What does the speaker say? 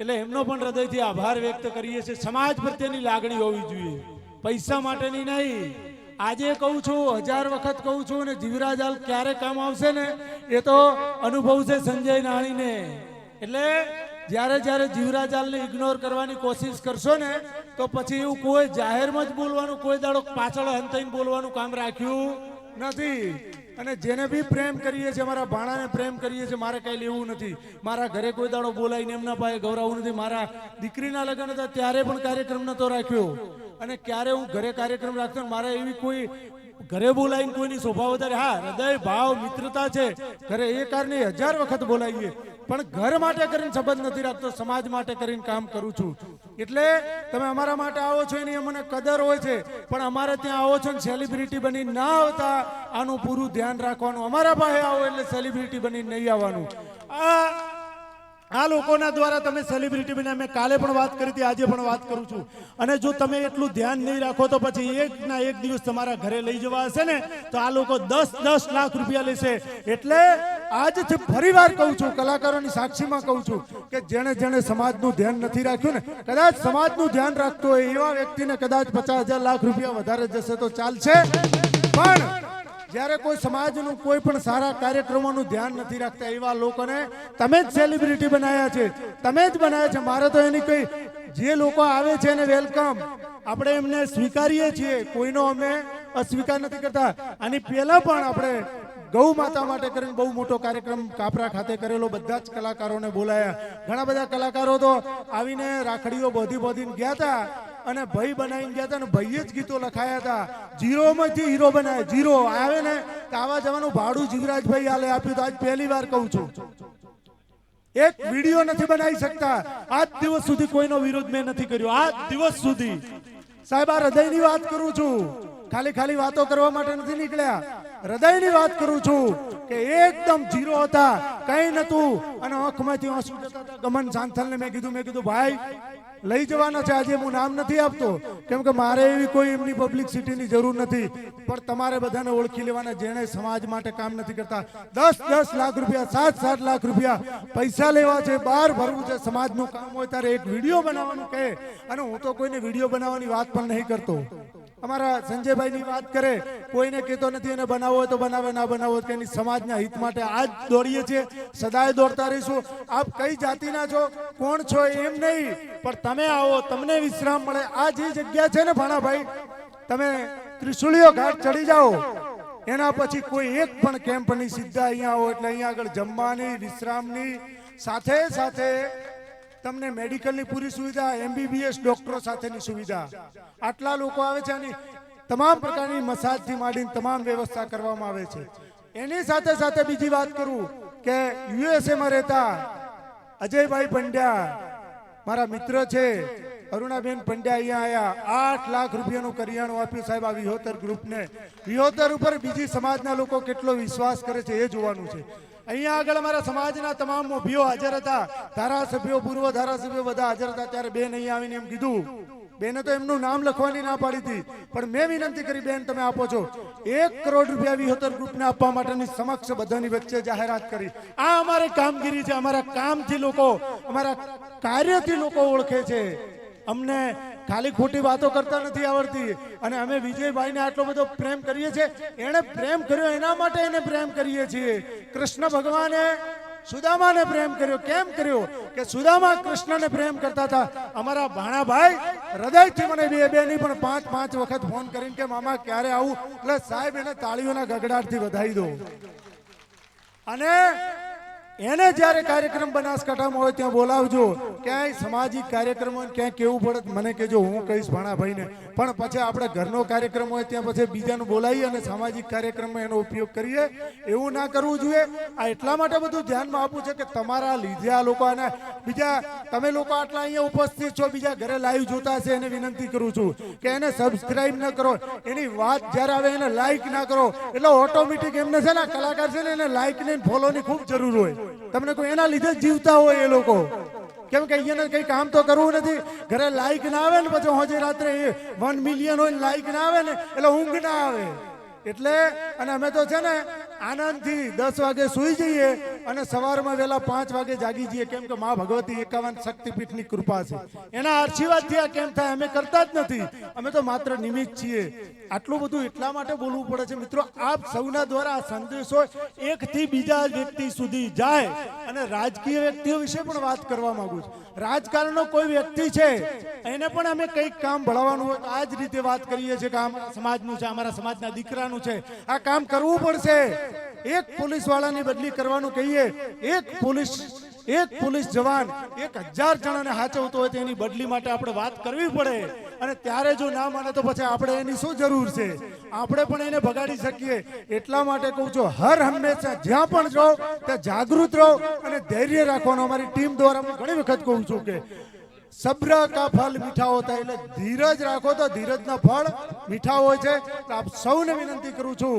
એટલે એમનો પણ હૃદયથી આભાર વ્યક્ત કરીએ છીએ. સમાજ પ્રત્યેની લાગણી હોવી જોઈએ. પૈસા માટેની નહીં. આજે કહું છું, હજાર વખત કહું છું અને જીવરાજાલ ક્યારે કામ આવશે ને, એ તો અનુભવ છે સંજય નાણીને. એટલે જ્યારે જ્યારે જીવરાજાલને ઇગ્નોર કરવાની કોશિશ કરશો ને, તો પછી એવું કોઈ જાહેરમાં જ બોલવાનું, કોઈ દાડો પાછળ હંતાઈને બોલવાનું કામ રાખ્યું નથી. અને જેને બી પ્રેમ કરીએ છીએ, મારા ભાણાને પ્રેમ કરીએ છીએ, મારે કઈ લેવું નથી. મારા ઘરે કોઈ દાડો બોલાવીને એમના પાસે ગૌરવવું નથી. મારા દીકરીના લગ્ન હતા, ત્યારે પણ કાર્યક્રમ નતો રાખ્યો. અને ક્યારે હું ઘરે કાર્યક્રમ રાખતો મારે એવી કોઈ ઘરે બોલાવીને કોઈની શોભા વધારે. હા, હૃદય, ભાવ, મિત્રતા છે. ઘરે એ કારણે હજાર વખત બોલાવીએ. પણ ઘર માટે કરીને સંબંધ નથી રાખતો, સમાજ માટે કરીને કામ કરું છું. એટલે તમે અમારા માટે આવો છો એની અમને કદર હોય છે, પણ અમારે ત્યાં આવો છો ને સેલિબ્રિટી બની ના આવતા, આનું પૂરું ધ્યાન રાખવાનું. અમારા પાસે આવો એટલે સેલિબ્રિટી બની નહીં આવવાનું. આ આ લોકોના દ્વારા તમે સેલિબ્રિટી બન્યા મેં કાલે પણ વાત કરી હતી, આજે પણ વાત કરું છું. અને જો તમે એટલું ધ્યાન નહીં રાખો તો પછી એક ના એક દિવસ તમારા ઘરે લઈ જવા હશે ને, તો આ લોકો દસ દસ લાખ રૂપિયા લેશે. એટલે આજથી ફરીવાર કહું છું, કલાકારોની સાક્ષીમાં કહું છું કે જેણે જેણે સમાજનું ધ્યાન નથી રાખ્યું ને, કદાચ સમાજનું ધ્યાન રાખતો હોય એવા વ્યક્તિને કદાચ પચાસ લાખ રૂપિયા વધારે જશે તો ચાલશે. પણ જ્યારે કોઈ સમાજનું કોઈ પણ સારા કાર્યક્રમોનું ધ્યાન નથી રાખતા એવા લોકોને તમે જ સેલિબ્રિટી બનાવ્યા છે. તમે જ બનાવ્યા છે. મારે તો એની કઈ જે લોકો આવે છે એને વેલકમ આપણે એમને સ્વીકારીએ છીએ. કોઈનો અમે અસ્વીકાર નથી કરતા. આની પહેલા પણ આપણે ગૌ માતા માટે કરીને બહુ મોટો કાર્યક્રમ કાપરા ખાતે કરેલો. બધા જ કલાકારોને બોલાયા. ઘણા બધા કલાકારો તો આવીને રાખડીઓ બોધી બોધીને ગયા હતા. અને ભાઈ બનાવીને ગયા હતા અને ભાઈએ જ ગીતો લખાયા હતા. જીરોમાંથી હીરો બનાવ્યા જીરો આવે ને તો જવાનું ભાડું જીવરાજભાઈ આલે આપ્યું તો આજ પહેલી વાર કહું છું. એક વીડિયો નથી બનાવી શકતા. આજ દિવસ સુધી કોઈનો વિરોધ મેં નથી કર્યો. આજ દિવસ સુધી. સાહેબ, આ હૃદયની વાત કરું છું. ખાલી ખાલી વાતો કરવા માટે નથી નીકળ્યા. હૃદયની વાત કરું છું કે એકદમ જીરો હતા, કઈ નતું અને આંખમાંથી આંસુ ગમન સાંથલને મેં કીધું મેં કીધું, ભાઈ, લઈ જવાના છે. આજે હું નામ નથી આપતો. કેમ કે મારે એવી કોઈ એમની પબ્લિસિટીની જરૂર નથી. પણ તમારે બધાને ઓળખી લેવાના. જેણે સમાજ માટે કામ નથી કરતા. દસ દસ લાખ રૂપિયા, સાત સાત લાખ રૂપિયા પૈસા લેવા છે, બહાર ભરવું છે. સમાજનું કામ હોય ત્યારે એક વીડિયો બનાવવાનું કહે. અને હું તો કોઈને વીડિયો બનાવવાની વાત પણ નહીં કરતો. અમારા સંજયભાઈની વાત કરે, કોઈને કહેતો નથી એને બનાવો તો બનાવે, ના બનાવો હોય એની સમાજના હિત માટે આજ દોડીએ છીએ, સદાય દોડતા રહીશું. આપ કઈ જાતિના છો, કોણ છો એમ નહીં, પણ તમે આવો, તમને વિશ્રામ મળે. આ જે જગ્યા છે ને ભાણાભાઈ, તમે ત્રિશુળીઓ ઘાટ ચડી જાઓ. એના પછી કોઈ એક પણ કેમ્પ નહીં સીધા અહીંયા આવો, એટલે અહીંયા આગળ જમવાની, વિશ્રામની, સાથે સાથે તમને મેડિકલની પૂરી સુવિધા એમબીબીએસ ડોક્ટરો સાથેની સુવિધા. આટલા લોકો આવે છે અને તમામ પ્રકારની મસાજથી માંડીને તમામ વ્યવસ્થા કરવામાં આવે છે. એની સાથે સાથે બીજી વાત કરું કે યુએસએમાં રહેતા અજયભાઈ પંડ્યા, મારા મિત્ર છે, અરુણાબેન પંડ્યા અહીંયા આયા. આઠ લાખ રૂપિયાનું કરિયાણું આપ્યું સાહેબ આ વિહોતર ગ્રુપને. વિહોતર ઉપર બીજી સમાજના લોકો કેટલો વિશ્વાસ કરે છે એ જોવાનું છે. અહીંયા આગળ અમારા સમાજના તમામ મોભીઓ હાજર હતા. ધારાસભ્યો, પૂર્વ ધારાસભ્યો બધા હાજર હતા. ત્યારે બેન અહીંયા આવીને એમ કીધું, બેને તો એમનું નામ લખવાની ના પાડી હતી, પણ મેં વિનંતી કરી, બેન, તમે આપો છો. એક કરોડ રૂપિયા વિહોતર ગ્રુપને આપવા માટેની સમક્ષ બધાની વચ્ચે જાહેરાત કરી. આ અમારી કામગીરી છે. અમારા કામથી લોકો, અમારા કાર્યથી લોકો ઓળખે છે. અમને ખાલી ખોટી વાતો કરતા નથી આવડતી. અને અમે વિજયભાઈને આટલો બધો પ્રેમ કરીએ છીએ. એણે પ્રેમ કર્યો, એના માટે એને પ્રેમ કરીએ છીએ. કૃષ્ણ ભગવાને સુદામાને પ્રેમ કર્યો. કેમ કર્યો? કે સુદામા કૃષ્ણને પ્રેમ કરતા હતા. અમારા ભાણાભાઈ હૃદયથી મને બે બે નહીં પણ પાંચ પાંચ વખત ફોન કરીને કે, મામા, ક્યારે આવું? એટલે સાહેબ, એને તાળીઓના ગગડાટથી વધાવી દો. અને એને જ્યારે કાર્યક્રમ બનાસકાંઠામાં હોય ત્યાં બોલાવજો. ક્યાંય સામાજિક કાર્યક્રમ ક્યાંય કેવું પડે મને કહેજો, હું કહીશ ભાણાભાઈને. પણ પછી આપણે ઘરનો કાર્યક્રમ હોય ત્યાં પછી બીજાનું બોલાવી અને સામાજિક કાર્યક્રમમાં એનો ઉપયોગ કરીએ. એવું ના કરવું જોઈએ. આ એટલા માટે બધું ધ્યાનમાં આપવું છે કે તમારા લીધે આ લોકો અને બીજા, તમે લોકો આટલા અહીંયા ઉપસ્થિત છો, બીજા ઘરે લાઈવ જોતા હશે એને વિનંતી કરું છું કે એને સબસ્ક્રાઈબ ન કરો. એની વાત જ્યારે આવે એને લાઈક ના કરો. એટલે ઓટોમેટિક એમને છે ને કલાકાર છે ને એને લાઈક ને ફોલોની ખૂબ જરૂર હોય. તમને કોઈ એના લીધે જીવતા હોય એ લોકો. કેમ કે અહીંયા કઈ કામ તો કરવું નથી. ઘરે લાઈક ના આવે ને પછી હોજે રાત્રે વન મિલિયન હોય લાઈક ના આવે ને એટલે ઊંઘ ના આવે. એટલે, અને અમે તો છે ને આનંદથી દસ વાગે સુઈ જઈએ અને સવારમાં વહેલા પાંચ વાગે જાગી જઈએ. કેમ કે મા ભગવતી એકાવન શક્તિપીઠની કૃપા છે. એના આશીર્વાદથી આ કેમ થાય અમે કરતા જ નથી. અમે તો માત્ર નિમિત્ત છીએ. આટલું બધું એટલા માટે બોલવું પડે છે. મિત્રો, આપ સૌના દ્વારા આ સંદેશો એકથી બીજા વ્યક્તિ સુધી જાય અને રાજકીય વ્યક્તિઓ વિશે પણ વાત કરવા માંગુ છું. રાજકારણનો કોઈ વ્યક્તિ છે, એને પણ અમે કંઈક કામ ભળવાનું હોય આ જ રીતે વાત કરીએ છીએ કે આમ સમાજનું છે, અમારા સમાજના દીકરાનું છે. આ કામ કરવું પડશે. એક પોલીસ વાળાની બદલી કરવાનું કહીએ, એક પોલીસ એક પોલીસ જવાન એક હજાર જણાને હાચવતો હોય તેની બદલી માટે આપણે વાત કરવી પડે. અને ત્યારે જો ના માને તો પછી આપણે એની શું જરૂર છે? આપણે પણ એને ભગાડી શકીએ. એટલા માટે કહું છું, હર હંમેશા જ્યાં પણ રહો, ત્યાં જાગૃત રહો અને ધૈર્ય રાખવાનું અમારી ટીમ દ્વારા હું ઘણી વખત કહું છું કે સબ્ર કા ફળ મીઠા હોતા એટલે ધીરજ રાખો તો ધીરજના ફળ મીઠા હોય છે. આપ સૌને વિનંતી કરું છું